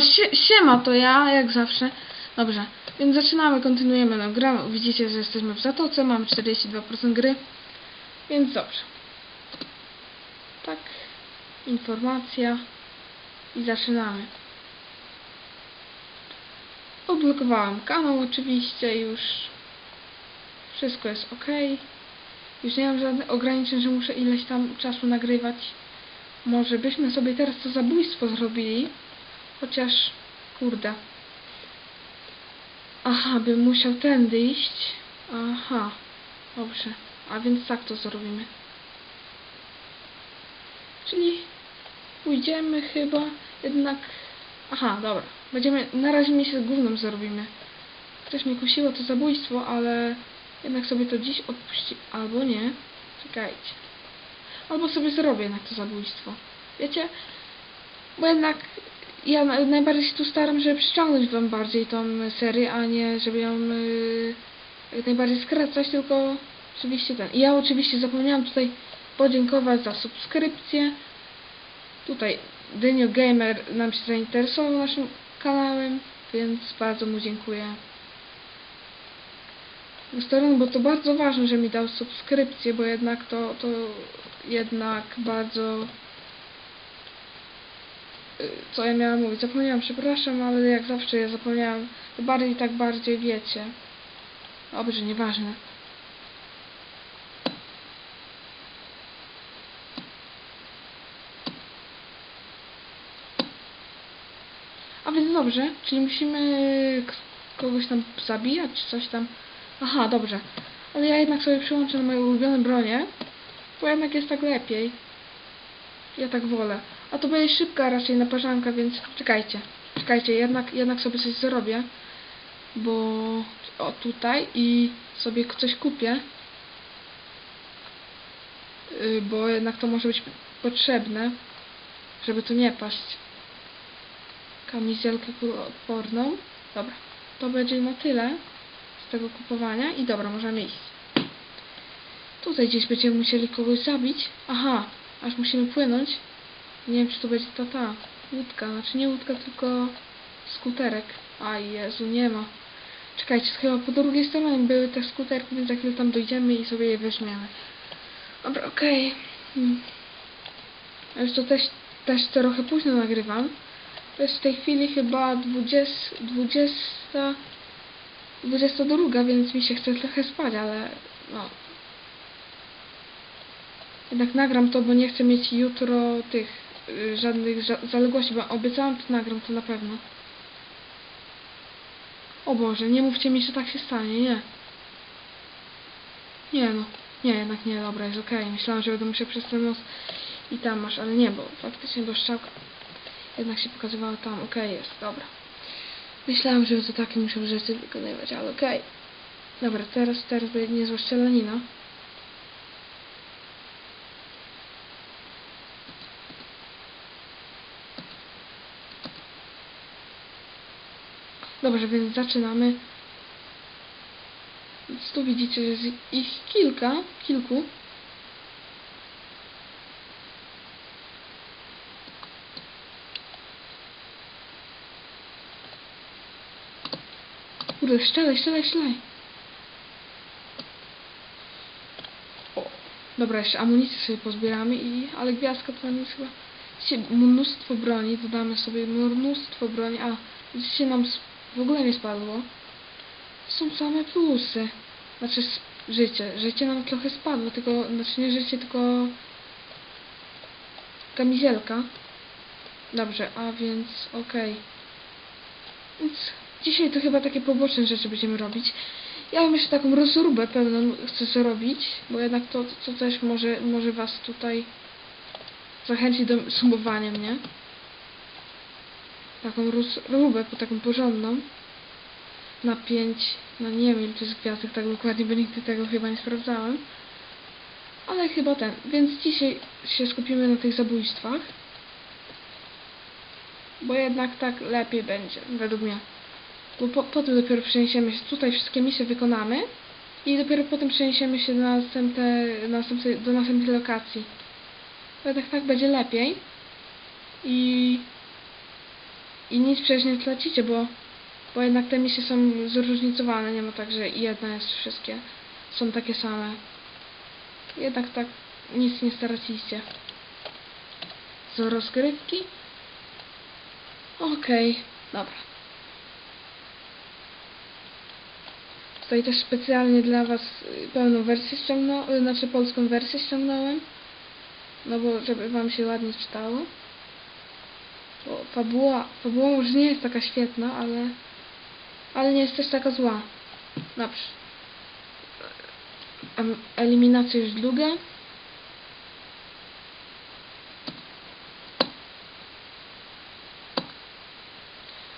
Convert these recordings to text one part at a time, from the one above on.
Sie, siema, to ja, jak zawsze. Dobrze, więc zaczynamy, kontynuujemy no, grę. Widzicie, że jesteśmy w Zatoce, mamy 42% gry. Więc dobrze. Tak, informacja i zaczynamy. Odblokowałem kanał oczywiście już. Wszystko jest ok. Już nie mam żadnych ograniczeń, że muszę ileś tam czasu nagrywać. Może byśmy sobie teraz to zabójstwo zrobili. Chociaż, kurde. Aha, bym musiał tędy iść. Aha, dobrze. A więc tak to zrobimy. Czyli pójdziemy chyba jednak... Aha, dobra. Będziemy... Na razie mi się z gównem zrobimy. Ktoś mnie kusiło to zabójstwo, ale jednak sobie to dziś odpuści... Albo nie. Czekajcie. Albo sobie zrobię jednak to zabójstwo. Wiecie? Bo jednak ja na- najbardziej się tu staram, żeby przyciągnąć wam bardziej tą serię, a nie żeby ją y, jak najbardziej skracać, tylko oczywiście ten. I ja oczywiście zapomniałam tutaj podziękować za subskrypcję. Tutaj Dynio Gamer nam się zainteresował naszym kanałem, więc bardzo mu dziękuję. Stronę, bo to bardzo ważne, że mi dał subskrypcję, bo jednak to, to jednak bardzo co ja miałam mówić? Zapomniałam, przepraszam, ale jak zawsze ja zapomniałam. To bardziej tak bardziej wiecie. Dobrze, nieważne. A więc dobrze, czyli musimy kogoś tam zabijać, coś tam. Aha, dobrze. Ale ja jednak sobie przyłączę na moje ulubione bronie, bo jednak jest tak lepiej. Ja tak wolę. A to będzie szybka raczej naparzanka, więc czekajcie. Czekajcie, jednak, jednak sobie coś zrobię. Bo o tutaj i sobie coś kupię. Yy, Bo jednak to może być potrzebne, żeby tu nie paść. Kamizelkę kuloodporną. Dobra, to będzie na tyle z tego kupowania i dobra, możemy iść. Tutaj gdzieś będziemy musieli kogoś zabić. Aha, aż musimy płynąć. Nie wiem, czy to będzie ta ta łódka. Znaczy nie łódka, tylko skuterek. A Jezu, nie ma. Czekajcie, chyba po drugiej stronie były te skuterki, więc za chwilę tam dojdziemy i sobie je weźmiemy. Dobra, okej. Hmm. A Już to też, też trochę późno nagrywam. To jest w tej chwili chyba 20, 20, 22, więc mi się chce trochę spać, ale no, jednak nagram to, bo nie chcę mieć jutro tych żadnych ża zaległości, bo obiecałam, to nagram to na pewno. O Boże, nie mówcie mi, że tak się stanie, nie. Nie no, nie, jednak nie, dobra, jest okej. Myślałam, że będę musiał przez ten most i tam masz, ale nie, bo faktycznie do strzałka jednak się pokazywało tam, okej, jest, dobra. Myślałam, że to takie muszę rzeczy wykonywać, ale okej. Dobra, teraz, teraz będzie niezła strzelanina. Dobrze, więc zaczynamy. Więc tu widzicie, że jest ich kilka, kilku. Kurde, strzelaj, strzelaj, strzelaj. O, dobra, jeszcze amunicję sobie pozbieramy i... Ale gwiazdka to tam jest chyba... Widzicie, mnóstwo broni, dodamy sobie mnóstwo broni, a widzicie, nam w ogóle nie spadło. Są same plusy. Znaczy życie. Życie nam trochę spadło, tylko, znaczy nie życie, tylko kamizelka. Dobrze, a więc okej. Więc dzisiaj to chyba takie poboczne rzeczy będziemy robić. Ja mam jeszcze taką rozróbę pewną chcę zrobić, bo jednak to, to też może, może was tutaj zachęcić do sumowania mnie. Taką rozróbę, po taką porządną. Na 5, no nie wiem ile to jest gwiazdek tak dokładnie, bo nigdy tego chyba nie sprawdzałem. Ale chyba ten. Więc dzisiaj się skupimy na tych zabójstwach. Bo jednak tak lepiej będzie, według mnie. Bo po, potem dopiero przeniesiemy się, tutaj wszystkie misje wykonamy i dopiero potem przeniesiemy się do, następne, następnej, do następnej lokacji. Bo jednak tak będzie lepiej. I i nic przecież nie tracicie, bo, bo jednak te misje są zróżnicowane, nie ma tak, że jedna jest wszystkie, są takie same. Jednak tak nic nie straciliście. Z rozgrywki? Okej, dobra. Tutaj też specjalnie dla Was y, pełną wersję ściągnąłem, znaczy polską wersję ściągnąłem. No bo żeby Wam się ładnie czytało. Bo fabuła, fabuła może nie jest taka świetna, ale ale nie jest też taka zła. Dobrze. Em, Eliminacje już długie.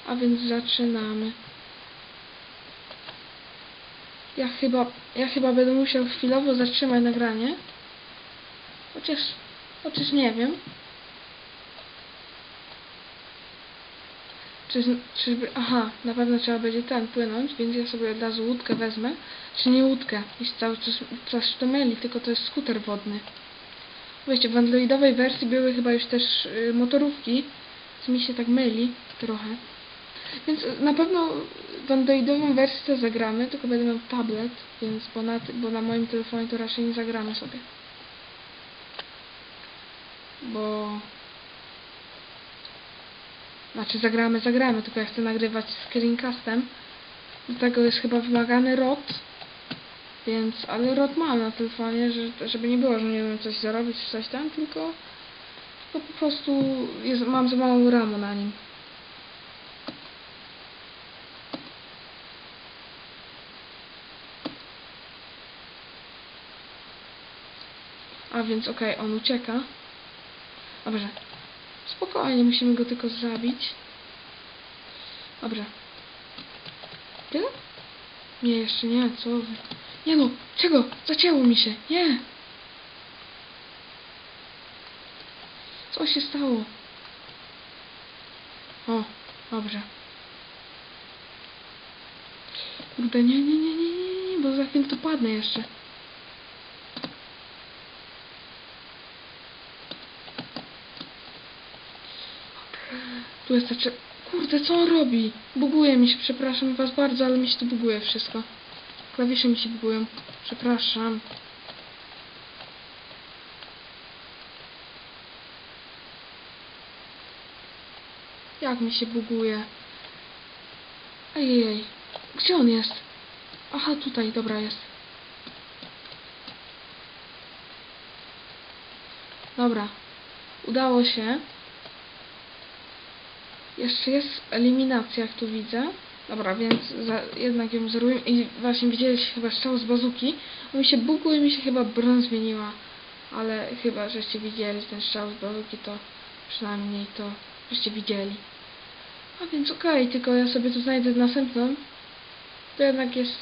A więc zaczynamy. Ja chyba, ja chyba będę musiał chwilowo zatrzymać nagranie. Chociaż, chociaż nie wiem. Czy, czyżby, aha, na pewno trzeba będzie ten płynąć, więc ja sobie od razu łódkę wezmę. Czy nie łódkę, jeśli cały czas coś to myli, tylko to jest skuter wodny. Wiecie, w androidowej wersji były chyba już też y, motorówki, co mi się tak myli trochę. Więc na pewno w androidową wersję też zagramy, tylko będę miał tablet, więc bo na, bo na moim telefonie to raczej nie zagramy sobie. Bo... Znaczy zagramy, zagramy, tylko ja chcę nagrywać screencastem. Do tego jest chyba wymagany ROT. Więc, ale ROT mam na telefonie, że, żeby nie było, że nie wiem coś zarobić czy coś tam, tylko, tylko po prostu jest, mam za małą ramę na nim. A więc okej, on ucieka. Dobrze. Spokojnie, musimy go tylko zabić. Dobrze. Tyle? Nie, jeszcze nie, co wy. Nie no, czego? Zacięło mi się. Nie. Co się stało? O, dobrze. Kurde, nie, nie, nie, nie, nie, bo za chwilę to padnę jeszcze. Jest znaczy... Kurde, co on robi? Buguje mi się, przepraszam was bardzo, ale mi się tu buguje wszystko. Klawisze mi się bugują. Przepraszam. Jak mi się buguje? Ejej, gdzie on jest? Aha, tutaj, dobra jest. Dobra, udało się. Jeszcze jest eliminacja, jak tu widzę. Dobra, więc za, jednak ją zrobię. I właśnie widzieliście chyba strzał z bazuki. On mi się buguje, mi się chyba broń zmieniła. Ale chyba, żeście widzieli ten strzał z bazuki, to przynajmniej to żeście widzieli. A więc okej, tylko ja sobie tu znajdę następną. To jednak jest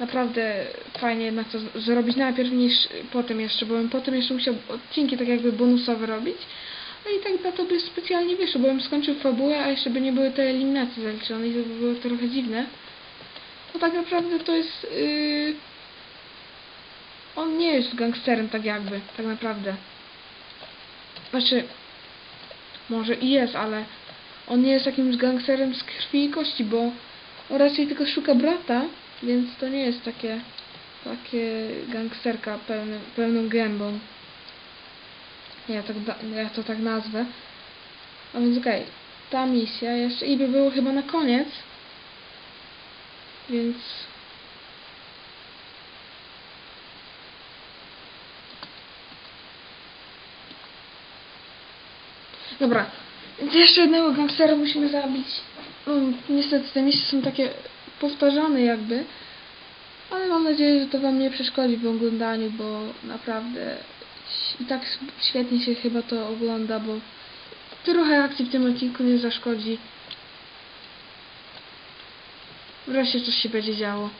naprawdę fajnie jednak to zrobić najpierw niż potem jeszcze, bo bym potem jeszcze musiał odcinki tak jakby bonusowe robić. No i tak na to by specjalnie wyszło, bo bym skończył fabułę, a jeszcze by nie były te eliminacje zaliczone i to by było trochę dziwne. Bo tak naprawdę to jest... Yy... On nie jest gangsterem tak jakby, tak naprawdę. Znaczy, może i jest, ale on nie jest jakimś gangsterem z krwi i kości, bo on raczej tylko szuka brata, więc to nie jest takie takie gangsterka pełny, pełną gębą. Ja, tak ja to tak nazwę. A więc okej, ta misja jeszcze i by było chyba na koniec. Więc... Dobra, więc jeszcze jednego gangstera musimy zabić. No, niestety te misje są takie powtarzane jakby. Ale mam nadzieję, że to Wam nie przeszkodzi w oglądaniu, bo naprawdę i tak świetnie się chyba to ogląda, bo trochę akcji w tym odcinku nie zaszkodzi. Wreszcie coś się będzie działo.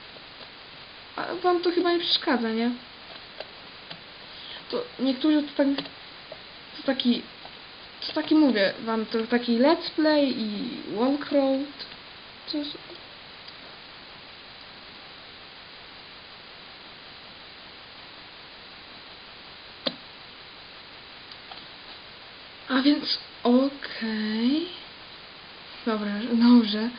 A Wam to chyba nie przeszkadza, nie? To niektórzy to tak... To taki... To taki mówię Wam, to taki let's play i walkroad. To jest... więc okej. Dobra, dobrze.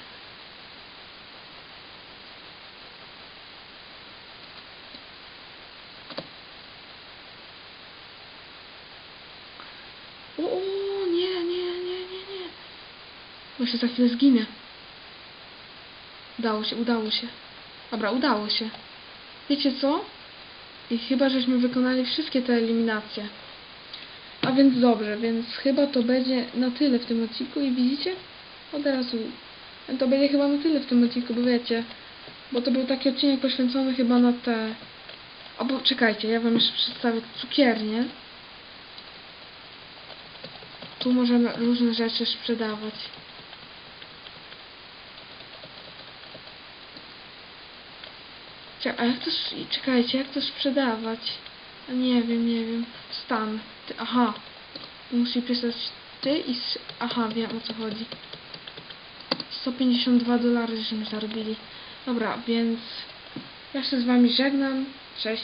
O, o, nie, nie, nie, nie, nie. Jeszcze za chwilę zginę. Udało się, udało się. Dobra, udało się. Wiecie co? I chyba żeśmy wykonali wszystkie te eliminacje. A więc dobrze, więc chyba to będzie na tyle w tym odcinku i widzicie? Od razu. To będzie chyba na tyle w tym odcinku, bo wiecie, bo to był taki odcinek poświęcony chyba na te... Albo czekajcie, ja wam jeszcze przedstawię cukiernię. Tu możemy różne rzeczy sprzedawać. A jak to... Czekajcie, jak to sprzedawać? Nie wiem, nie wiem. Stan. Ty, aha. Musi pisać ty i... Aha, wiem o co chodzi. 152 dolary żeśmy zarobili. Dobra, więc ja się z wami żegnam. Cześć.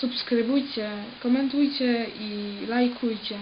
Subskrybujcie, komentujcie i lajkujcie.